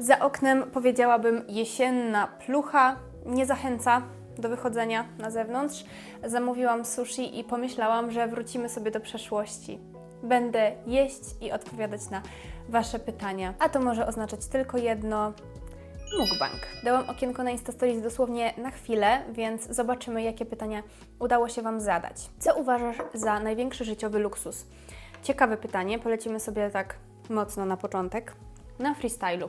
Za oknem powiedziałabym jesienna plucha, nie zachęca do wychodzenia na zewnątrz. Zamówiłam sushi i pomyślałam, że wrócimy sobie do przeszłości. Będę jeść i odpowiadać na Wasze pytania. A to może oznaczać tylko jedno. Mukbang. Dałam okienko na Instastories dosłownie na chwilę, więc zobaczymy, jakie pytania udało się Wam zadać. Co uważasz za największy życiowy luksus? Ciekawe pytanie, polecimy sobie tak mocno na początek, na freestylu.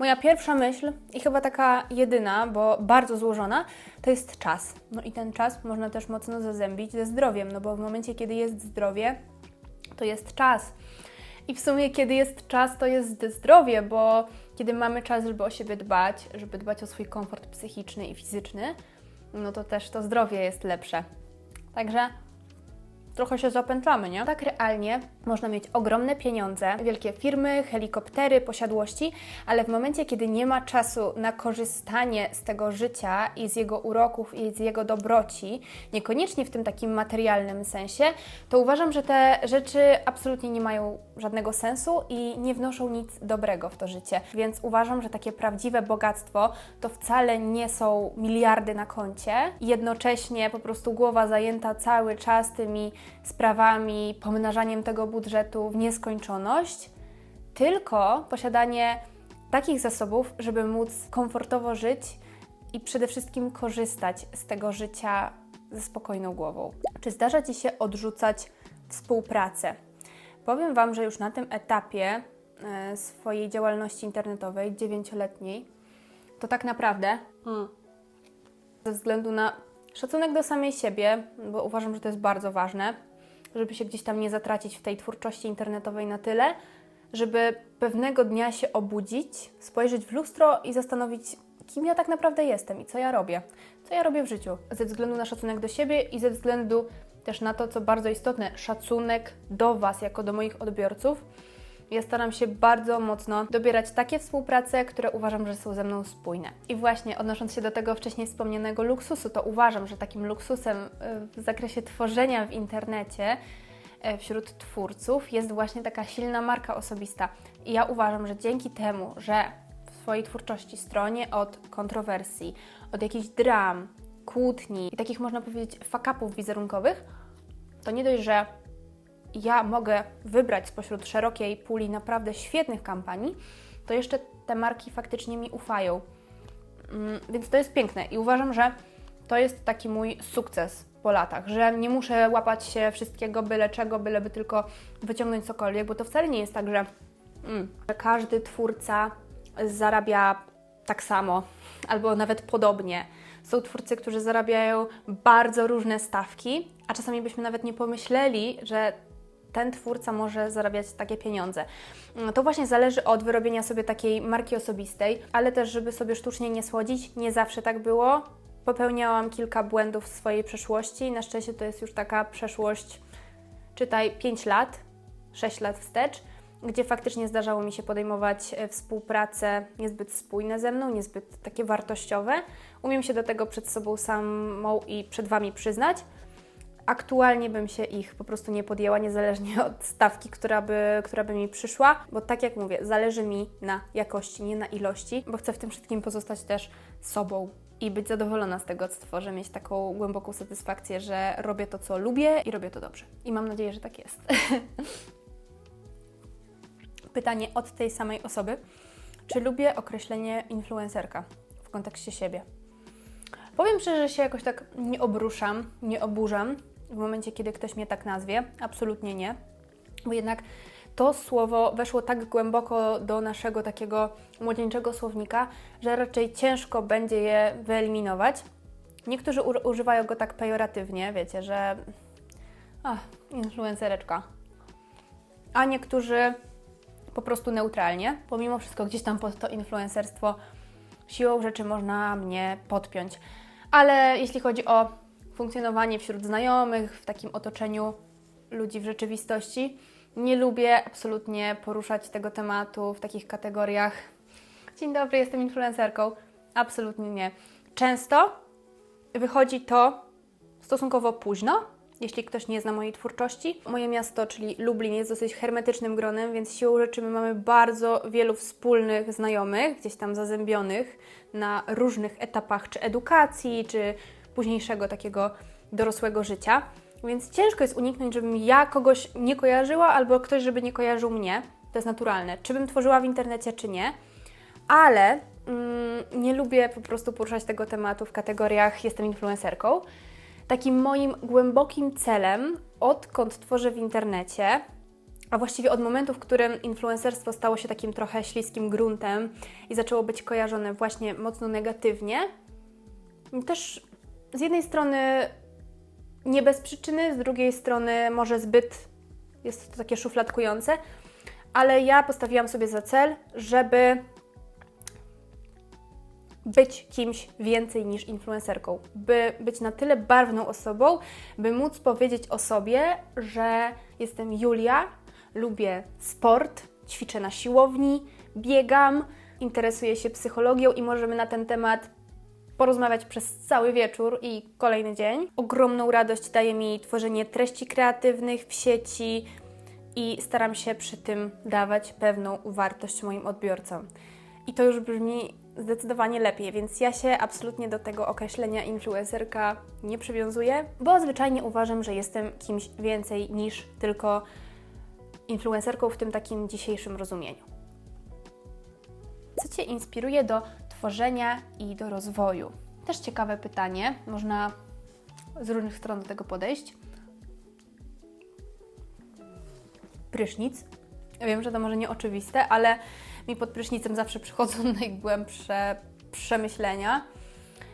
Moja pierwsza myśl i chyba taka jedyna, bo bardzo złożona, to jest czas. No i ten czas można też mocno zazębić ze zdrowiem, no bo w momencie, kiedy jest zdrowie, to jest czas. I w sumie, kiedy jest czas, to jest zdrowie, bo kiedy mamy czas, żeby o siebie dbać, żeby dbać o swój komfort psychiczny i fizyczny, no to też to zdrowie jest lepsze. Także trochę się zapętlamy, nie? Tak realnie można mieć ogromne pieniądze, wielkie firmy, helikoptery, posiadłości, ale w momencie, kiedy nie ma czasu na korzystanie z tego życia i z jego uroków i z jego dobroci, niekoniecznie w tym takim materialnym sensie, to uważam, że te rzeczy absolutnie nie mają żadnego sensu i nie wnoszą nic dobrego w to życie. Więc uważam, że takie prawdziwe bogactwo to wcale nie są miliardy na koncie, jednocześnie po prostu głowa zajęta cały czas tymi sprawami, pomnażaniem tego budżetu w nieskończoność, tylko posiadanie takich zasobów, żeby móc komfortowo żyć i przede wszystkim korzystać z tego życia ze spokojną głową. Czy zdarza Ci się odrzucać współpracę? Powiem Wam, że już na tym etapie e, swojej działalności internetowej, dziewięcioletniej, to tak naprawdę mm, ze względu na szacunek do samej siebie, bo uważam, że to jest bardzo ważne, żeby się gdzieś tam nie zatracić w tej twórczości internetowej na tyle, żeby pewnego dnia się obudzić, spojrzeć w lustro i zastanowić, kim ja tak naprawdę jestem i co ja robię, co ja robię w życiu. Ze względu na szacunek do siebie i ze względu też na to, co bardzo istotne, szacunek do Was jako do moich odbiorców. Ja staram się bardzo mocno dobierać takie współprace, które uważam, że są ze mną spójne. I właśnie odnosząc się do tego wcześniej wspomnianego luksusu, to uważam, że takim luksusem y, w zakresie tworzenia w internecie y, wśród twórców jest właśnie taka silna marka osobista. I ja uważam, że dzięki temu, że w swojej twórczości stronie od kontrowersji, od jakichś dram, kłótni i takich można powiedzieć fakapów wizerunkowych, to nie dość, że ja mogę wybrać spośród szerokiej puli naprawdę świetnych kampanii, to jeszcze te marki faktycznie mi ufają. Mm, Więc to jest piękne i uważam, że to jest taki mój sukces po latach, że nie muszę łapać się wszystkiego byle czego, byleby tylko wyciągnąć cokolwiek, bo to wcale nie jest tak, że, mm, że każdy twórca zarabia tak samo albo nawet podobnie. Są twórcy, którzy zarabiają bardzo różne stawki, a czasami byśmy nawet nie pomyśleli, że ten twórca może zarabiać takie pieniądze. Mm, To właśnie zależy od wyrobienia sobie takiej marki osobistej, ale też, żeby sobie sztucznie nie słodzić, nie zawsze tak było. Popełniałam kilka błędów w swojej przeszłości. Na szczęście to jest już taka przeszłość, czytaj 5 lat, 6 lat wstecz, gdzie faktycznie zdarzało mi się podejmować e, współprace niezbyt spójne ze mną, niezbyt takie wartościowe. Umiem się do tego przed sobą samą i przed Wami przyznać. Aktualnie bym się ich po prostu nie podjęła, niezależnie od stawki, która by, która by mi przyszła, bo tak jak mówię, zależy mi na jakości, nie na ilości, bo chcę w tym wszystkim pozostać też sobą i być zadowolona z tego, co tworzę, mieć taką głęboką satysfakcję, że robię to, co lubię i robię to dobrze. I mam nadzieję, że tak jest. Pytanie od tej samej osoby. Czy lubię określenie influencerka w kontekście siebie? Powiem szczerze, że się jakoś tak nie obruszam, nie oburzam w momencie, kiedy ktoś mnie tak nazwie. Absolutnie nie. Bo jednak to słowo weszło tak głęboko do naszego takiego młodzieńczego słownika, że raczej ciężko będzie je wyeliminować. Niektórzy używają go tak pejoratywnie, wiecie, że ach, influencereczka. A niektórzy po prostu neutralnie. Pomimo wszystko gdzieś tam pod to influencerstwo siłą rzeczy można mnie podpiąć. Ale jeśli chodzi o funkcjonowanie wśród znajomych, w takim otoczeniu ludzi w rzeczywistości, nie lubię absolutnie poruszać tego tematu w takich kategoriach. Dzień dobry, jestem influencerką. Absolutnie nie. Często wychodzi to stosunkowo późno jeśli ktoś nie zna mojej twórczości. Moje miasto, czyli Lublin, jest dosyć hermetycznym gronem, więc siłą rzeczy my mamy bardzo wielu wspólnych znajomych, gdzieś tam zazębionych na różnych etapach, czy edukacji, czy późniejszego takiego dorosłego życia. Więc ciężko jest uniknąć, żebym ja kogoś nie kojarzyła, albo ktoś, żeby nie kojarzył mnie. To jest naturalne. Czy bym tworzyła w internecie, czy nie. Ale mm, nie lubię po prostu poruszać tego tematu w kategoriach jestem influencerką. Takim moim głębokim celem, odkąd tworzę w internecie, a właściwie od momentu, w którym influencerstwo stało się takim trochę śliskim gruntem i zaczęło być kojarzone właśnie mocno negatywnie, też z jednej strony nie bez przyczyny, z drugiej strony może zbyt jest to takie szufladkujące, ale ja postawiłam sobie za cel, żeby być kimś więcej niż influencerką, by być na tyle barwną osobą, by móc powiedzieć o sobie, że jestem Julia, lubię sport, ćwiczę na siłowni, biegam, interesuję się psychologią i możemy na ten temat porozmawiać przez cały wieczór i kolejny dzień. Ogromną radość daje mi tworzenie treści kreatywnych w sieci i staram się przy tym dawać pewną wartość moim odbiorcom. I to już brzmi zdecydowanie lepiej, więc ja się absolutnie do tego określenia influencerka nie przywiązuję, bo zwyczajnie uważam, że jestem kimś więcej niż tylko influencerką w tym takim dzisiejszym rozumieniu. Co Cię inspiruje do tworzenia i do rozwoju? Też ciekawe pytanie, można z różnych stron do tego podejść. Prysznic. Ja wiem, że to może nieoczywiste, ale mi pod prysznicem zawsze przychodzą najgłębsze przemyślenia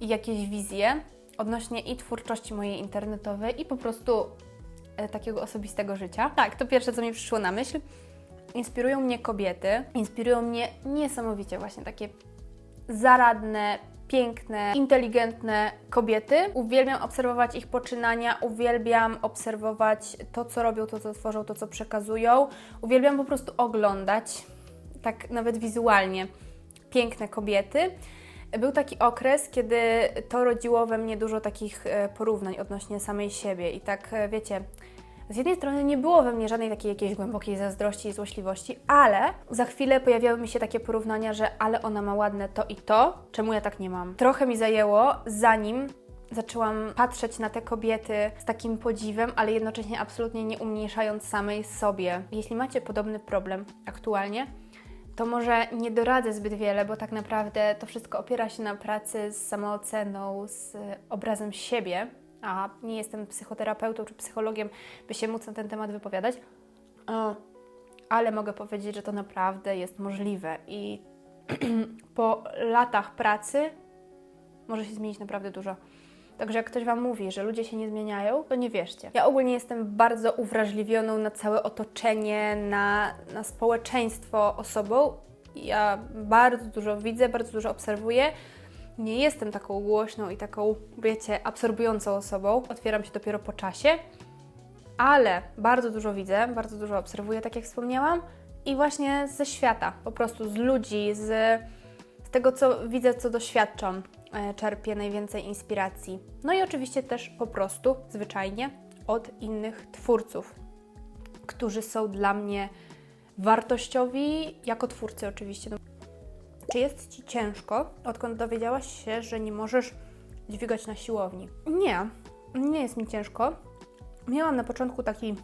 i jakieś wizje odnośnie i twórczości mojej internetowej i po prostu e, takiego osobistego życia. Tak, to pierwsze, co mi przyszło na myśl. Inspirują mnie kobiety, inspirują mnie niesamowicie właśnie takie zaradne, piękne, inteligentne kobiety. Uwielbiam obserwować ich poczynania, uwielbiam obserwować to, co robią, to, co tworzą, to, co przekazują. Uwielbiam po prostu oglądać, tak nawet wizualnie, piękne kobiety. Był taki okres, kiedy to rodziło we mnie dużo takich e, porównań odnośnie samej siebie i tak, e, wiecie, z jednej strony nie było we mnie żadnej takiej jakiejś głębokiej zazdrości i złośliwości, ale za chwilę pojawiały mi się takie porównania, że ale ona ma ładne to i to, czemu ja tak nie mam. Trochę mi zajęło, zanim zaczęłam patrzeć na te kobiety z takim podziwem, ale jednocześnie absolutnie nie umniejszając samej sobie. Jeśli macie podobny problem aktualnie, to może nie doradzę zbyt wiele, bo tak naprawdę to wszystko opiera się na pracy z samooceną, z obrazem siebie, a nie jestem psychoterapeutą czy psychologiem, by się móc na ten temat wypowiadać, E, ale mogę powiedzieć, że to naprawdę jest możliwe i po latach pracy może się zmienić naprawdę dużo. Także jak ktoś Wam mówi, że ludzie się nie zmieniają, to nie wierzcie. Ja ogólnie jestem bardzo uwrażliwioną na całe otoczenie, na, na społeczeństwo osobą. Ja bardzo dużo widzę, bardzo dużo obserwuję. Nie jestem taką głośną i taką, wiecie, absorbującą osobą. Otwieram się dopiero po czasie, ale bardzo dużo widzę, bardzo dużo obserwuję, tak jak wspomniałam. I właśnie ze świata, po prostu z ludzi, z, z tego, co widzę, co doświadczam, e, czerpię najwięcej inspiracji. No i oczywiście też po prostu, zwyczajnie, od innych twórców, którzy są dla mnie wartościowi jako twórcy oczywiście. Czy jest Ci ciężko, odkąd dowiedziałaś się, że nie możesz dźwigać na siłowni? Nie, nie jest mi ciężko. Miałam na początku taki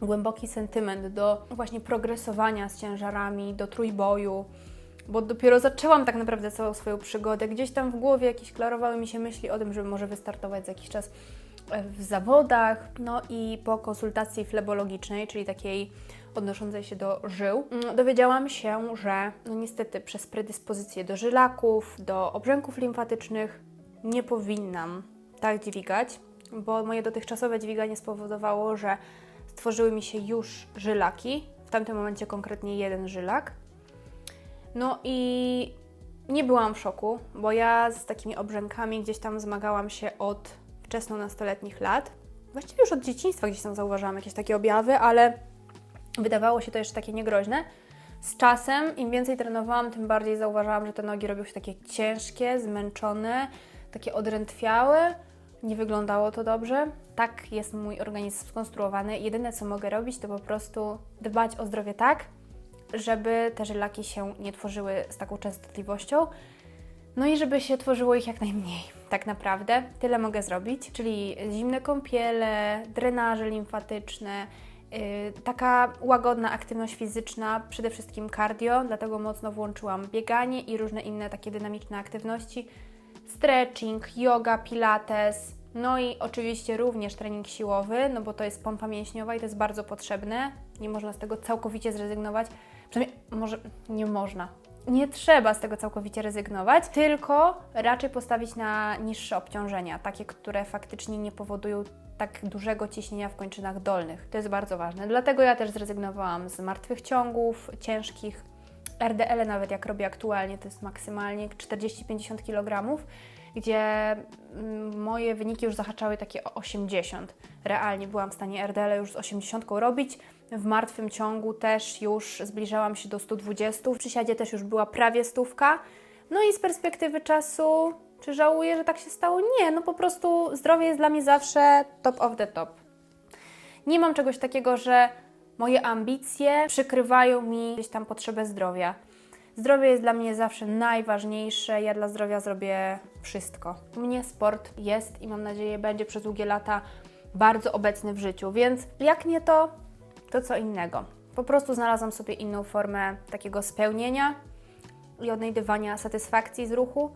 głęboki sentyment do właśnie progresowania z ciężarami, do trójboju, bo dopiero zaczęłam tak naprawdę całą swoją przygodę. Gdzieś tam w głowie jakieś klarowały mi się myśli o tym, żeby może wystartować za jakiś czas w zawodach. No i po konsultacji flebologicznej, czyli takiej odnoszącej się do żył, mm, dowiedziałam się, że no niestety przez predyspozycję do żylaków, do obrzęków limfatycznych nie powinnam tak dźwigać, bo moje dotychczasowe dźwiganie spowodowało, że stworzyły mi się już żylaki, w tamtym momencie konkretnie jeden żylak. No i nie byłam w szoku, bo ja z takimi obrzękami gdzieś tam zmagałam się od wczesno-nastoletnich lat. Właściwie już od dzieciństwa gdzieś tam zauważyłam jakieś takie objawy, ale wydawało się to jeszcze takie niegroźne. Z czasem, im więcej trenowałam, tym bardziej zauważałam, że te nogi robią się takie ciężkie, zmęczone, takie odrętwiałe. nie wyglądało to dobrze. Tak jest mój organizm skonstruowany. Jedyne co mogę robić, to po prostu dbać o zdrowie tak, żeby te żylaki się nie tworzyły z taką częstotliwością. No i żeby się tworzyło ich jak najmniej, tak naprawdę. Tyle mogę zrobić, czyli zimne kąpiele, drenaże limfatyczne, yy, taka łagodna aktywność fizyczna, przede wszystkim cardio, dlatego mocno włączyłam bieganie i różne inne takie dynamiczne aktywności, stretching, yoga, pilates, no i oczywiście również trening siłowy, no bo to jest pompa mięśniowa i to jest bardzo potrzebne. Nie można z tego całkowicie zrezygnować. Przynajmniej może nie można. Nie trzeba z tego całkowicie rezygnować, tylko raczej postawić na niższe obciążenia, takie, które faktycznie nie powodują tak dużego ciśnienia w kończynach dolnych. To jest bardzo ważne. Dlatego ja też zrezygnowałam z martwych ciągów ciężkich. RDL nawet jak robię aktualnie, to jest maksymalnie 40-50 kg, gdzie mm, moje wyniki już zahaczały takie o 80. Realnie byłam w stanie RDL już z 80 robić. W martwym ciągu też już zbliżałam się do 120. W przysiadzie też już była prawie stówka. No i z perspektywy czasu, czy żałuję, że tak się stało? Nie, no po prostu zdrowie jest dla mnie zawsze top of the top. Nie mam czegoś takiego, że moje ambicje przykrywają mi gdzieś tam potrzebę zdrowia. Zdrowie jest dla mnie zawsze najważniejsze. Ja dla zdrowia zrobię wszystko. U mnie sport jest i mam nadzieję będzie przez długie lata bardzo obecny w życiu, więc jak nie to, to co innego. Po prostu znalazłam sobie inną formę takiego spełnienia i odnajdywania satysfakcji z ruchu,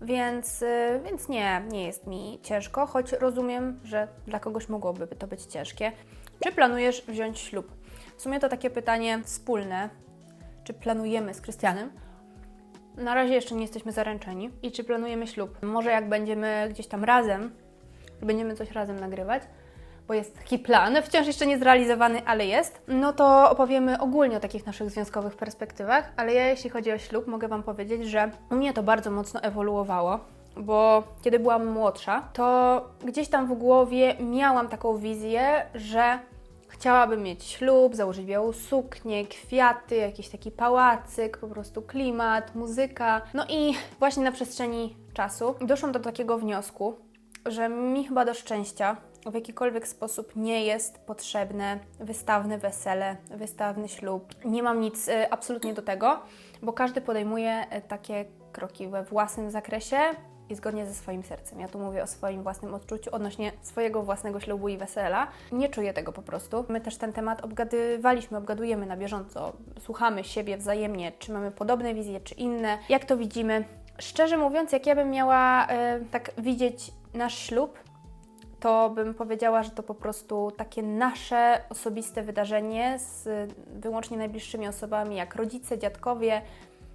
więc, y, więc nie, nie jest mi ciężko, choć rozumiem, że dla kogoś mogłoby to być ciężkie. Czy planujesz wziąć ślub? W sumie to takie pytanie wspólne. Czy planujemy z Krystianem? Na razie jeszcze nie jesteśmy zaręczeni. I czy planujemy ślub? Może jak będziemy gdzieś tam razem, będziemy coś razem nagrywać, bo jest taki plan, wciąż jeszcze nie zrealizowany, ale jest, no to opowiemy ogólnie o takich naszych związkowych perspektywach, ale ja jeśli chodzi o ślub, mogę Wam powiedzieć, że u mnie to bardzo mocno ewoluowało, bo kiedy byłam młodsza, to gdzieś tam w głowie miałam taką wizję, że chciałabym mieć ślub, założyć białą suknię, kwiaty, jakiś taki pałacyk, po prostu klimat, muzyka. No i właśnie na przestrzeni czasu doszłam do takiego wniosku, że mi chyba do szczęścia w jakikolwiek sposób nie jest potrzebne wystawne wesele, wystawny ślub. Nie mam nic y, absolutnie do tego, bo każdy podejmuje y, takie kroki we własnym zakresie i zgodnie ze swoim sercem. Ja tu mówię o swoim własnym odczuciu odnośnie swojego własnego ślubu i wesela. Nie czuję tego po prostu. My też ten temat obgadywaliśmy, obgadujemy na bieżąco. Słuchamy siebie wzajemnie, czy mamy podobne wizje, czy inne, jak to widzimy. Szczerze mówiąc, jak ja bym miała y, tak widzieć nasz ślub, to bym powiedziała, że to po prostu takie nasze osobiste wydarzenie z wyłącznie najbliższymi osobami, jak rodzice, dziadkowie,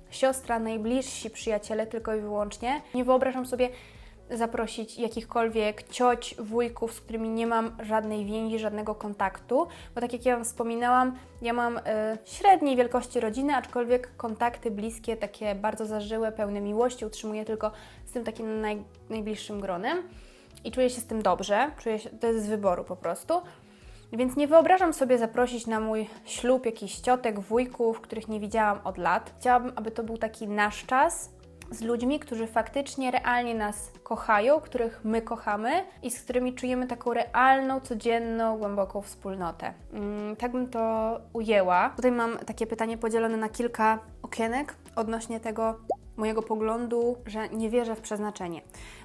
siostra, najbliżsi przyjaciele tylko i wyłącznie. Nie wyobrażam sobie zaprosić jakichkolwiek cioć, wujków, z którymi nie mam żadnej więzi, żadnego kontaktu, bo tak jak ja Wam wspominałam, ja mam y, średniej wielkości rodziny, aczkolwiek kontakty bliskie, takie bardzo zażyłe, pełne miłości utrzymuję tylko z tym takim naj, najbliższym gronem i czuję się z tym dobrze, czuję się, to jest z wyboru po prostu. Więc nie wyobrażam sobie zaprosić na mój ślub jakichś ciotek, wujków, których nie widziałam od lat. Chciałabym, aby to był taki nasz czas z ludźmi, którzy faktycznie realnie nas kochają, których my kochamy i z którymi czujemy taką realną, codzienną, głęboką wspólnotę. Mm, tak bym to ujęła. Tutaj mam takie pytanie podzielone na kilka okienek odnośnie tego, mojego poglądu, że nie wierzę w przeznaczenie,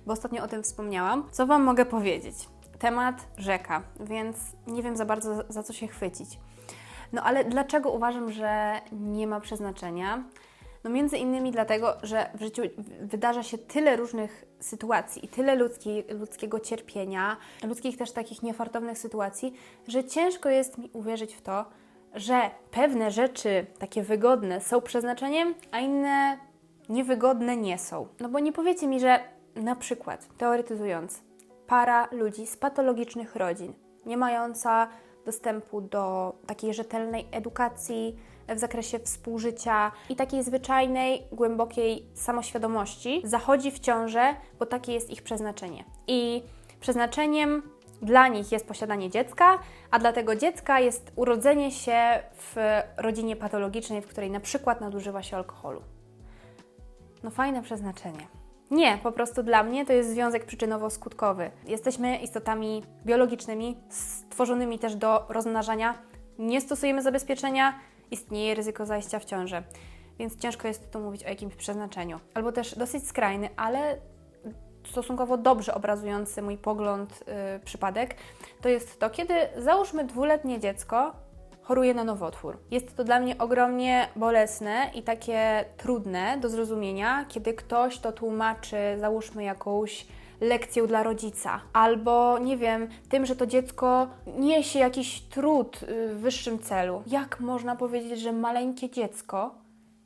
bo ostatnio o tym wspomniałam. Co Wam mogę powiedzieć? Temat rzeka, więc nie wiem za bardzo za co się chwycić. No ale dlaczego uważam, że nie ma przeznaczenia? No między innymi dlatego, że w życiu wydarza się tyle różnych sytuacji i tyle ludzki, ludzkiego cierpienia, ludzkich też takich niefartownych sytuacji, że ciężko jest mi uwierzyć w to, że pewne rzeczy takie wygodne są przeznaczeniem, a inne niewygodne nie są. No bo nie powiecie mi, że na przykład, teoretyzując, para ludzi z patologicznych rodzin, nie mająca dostępu do takiej rzetelnej edukacji w zakresie współżycia i takiej zwyczajnej, głębokiej samoświadomości, zachodzi w ciążę, bo takie jest ich przeznaczenie. I przeznaczeniem dla nich jest posiadanie dziecka, a dla tego dziecka jest urodzenie się w rodzinie patologicznej, w której na przykład nadużywa się alkoholu. No fajne przeznaczenie. Nie, po prostu dla mnie to jest związek przyczynowo-skutkowy. Jesteśmy istotami biologicznymi, stworzonymi też do rozmnażania. Nie stosujemy zabezpieczenia, istnieje ryzyko zajścia w ciążę. Więc ciężko jest tu mówić o jakimś przeznaczeniu. Albo też dosyć skrajny, ale stosunkowo dobrze obrazujący mój pogląd y, przypadek, to jest to, kiedy załóżmy dwuletnie dziecko choruje na nowotwór. Jest to dla mnie ogromnie bolesne i takie trudne do zrozumienia, kiedy ktoś to tłumaczy, załóżmy jakąś lekcją dla rodzica, albo nie wiem, tym, że to dziecko niesie jakiś trud y, w wyższym celu. Jak można powiedzieć, że maleńkie dziecko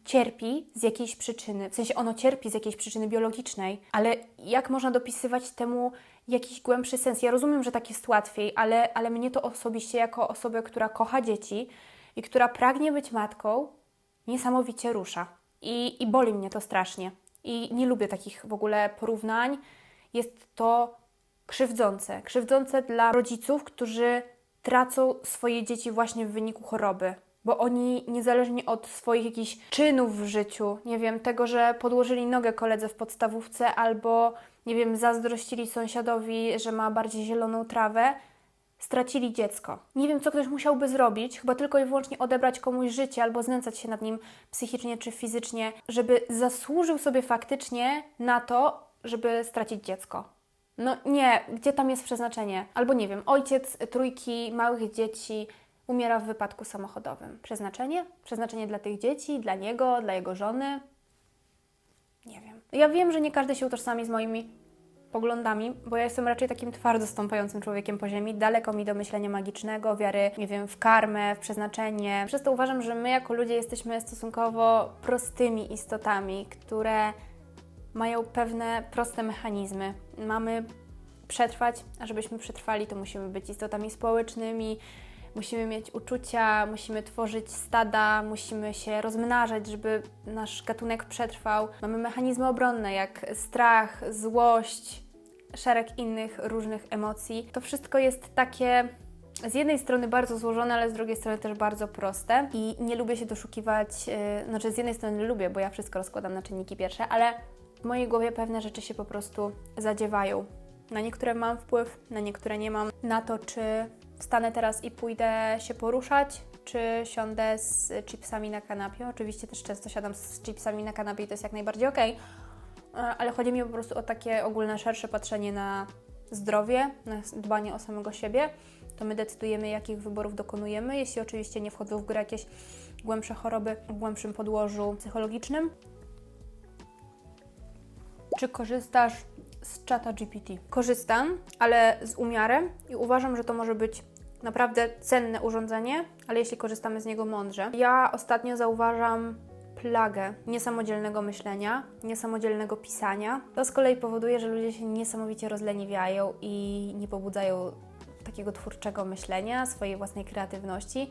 cierpi z jakiejś przyczyny, w sensie ono cierpi z jakiejś przyczyny biologicznej, ale jak można dopisywać temu jakiś głębszy sens? Ja rozumiem, że tak jest łatwiej, ale, ale mnie to osobiście, jako osobę, która kocha dzieci i która pragnie być matką, niesamowicie rusza. I, I boli mnie to strasznie. I nie lubię takich w ogóle porównań. Jest to krzywdzące. Krzywdzące dla rodziców, którzy tracą swoje dzieci właśnie w wyniku choroby bo oni niezależnie od swoich jakichś czynów w życiu, nie wiem, tego, że podłożyli nogę koledze w podstawówce albo, nie wiem, zazdrościli sąsiadowi, że ma bardziej zieloną trawę, stracili dziecko. Nie wiem, co ktoś musiałby zrobić, chyba tylko i wyłącznie odebrać komuś życie albo znęcać się nad nim psychicznie czy fizycznie, żeby zasłużył sobie faktycznie na to, żeby stracić dziecko. No nie, gdzie tam jest przeznaczenie? Albo nie wiem, ojciec trójki małych dzieci umiera w wypadku samochodowym. Przeznaczenie? Przeznaczenie dla tych dzieci, dla niego, dla jego żony? Nie wiem. Ja wiem, że nie każdy się utożsami z moimi poglądami, bo ja jestem raczej takim twardo stąpającym człowiekiem po ziemi. Daleko mi do myślenia magicznego, wiary, nie wiem, w karmę, w przeznaczenie. Przez to uważam, że my jako ludzie jesteśmy stosunkowo prostymi istotami, które mają pewne proste mechanizmy. Mamy przetrwać, a żebyśmy przetrwali, to musimy być istotami społecznymi, musimy mieć uczucia, musimy tworzyć stada, musimy się rozmnażać, żeby nasz gatunek przetrwał. Mamy mechanizmy obronne jak strach, złość, szereg innych różnych emocji. To wszystko jest takie z jednej strony bardzo złożone, ale z drugiej strony też bardzo proste i nie lubię się doszukiwać, yy, znaczy z jednej strony lubię, bo ja wszystko rozkładam na czynniki pierwsze, ale w mojej głowie pewne rzeczy się po prostu zadziewają. Na niektóre mam wpływ, na niektóre nie mam. Na to, czy wstanę teraz i pójdę się poruszać, czy siądę z chipsami na kanapie. Oczywiście też często siadam z chipsami na kanapie i to jest jak najbardziej ok, ale chodzi mi po prostu o takie ogólne, szersze patrzenie na zdrowie, na dbanie o samego siebie. To my decydujemy, jakich wyborów dokonujemy, jeśli oczywiście nie wchodzą w grę jakieś głębsze choroby w głębszym podłożu psychologicznym. Czy korzystasz z czata GPT. Korzystam, ale z umiarem i uważam, że to może być naprawdę cenne urządzenie, ale jeśli korzystamy z niego mądrze. Ja ostatnio zauważam plagę niesamodzielnego myślenia, niesamodzielnego pisania. To z kolei powoduje, że ludzie się niesamowicie rozleniwiają i nie pobudzają takiego twórczego myślenia, swojej własnej kreatywności,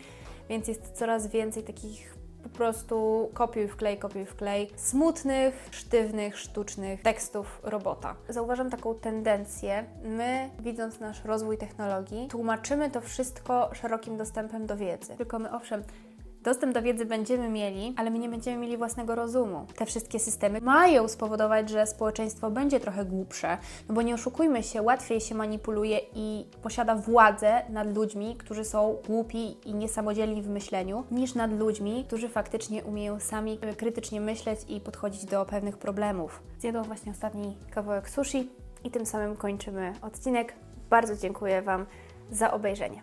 więc jest coraz więcej takich po prostu kopiuj wklej, kopiuj wklej smutnych, sztywnych, sztucznych tekstów robota. Zauważam taką tendencję. My, widząc nasz rozwój technologii, tłumaczymy to wszystko szerokim dostępem do wiedzy. Tylko my, owszem, Dostęp do wiedzy będziemy mieli, ale my nie będziemy mieli własnego rozumu. Te wszystkie systemy mają spowodować, że społeczeństwo będzie trochę głupsze, no bo nie oszukujmy się, łatwiej się manipuluje i posiada władzę nad ludźmi, którzy są głupi i niesamodzielni w myśleniu, niż nad ludźmi, którzy faktycznie umieją sami e, krytycznie myśleć i podchodzić do pewnych problemów. Zjadłam właśnie ostatni kawałek sushi i tym samym kończymy odcinek. Bardzo dziękuję Wam za obejrzenie.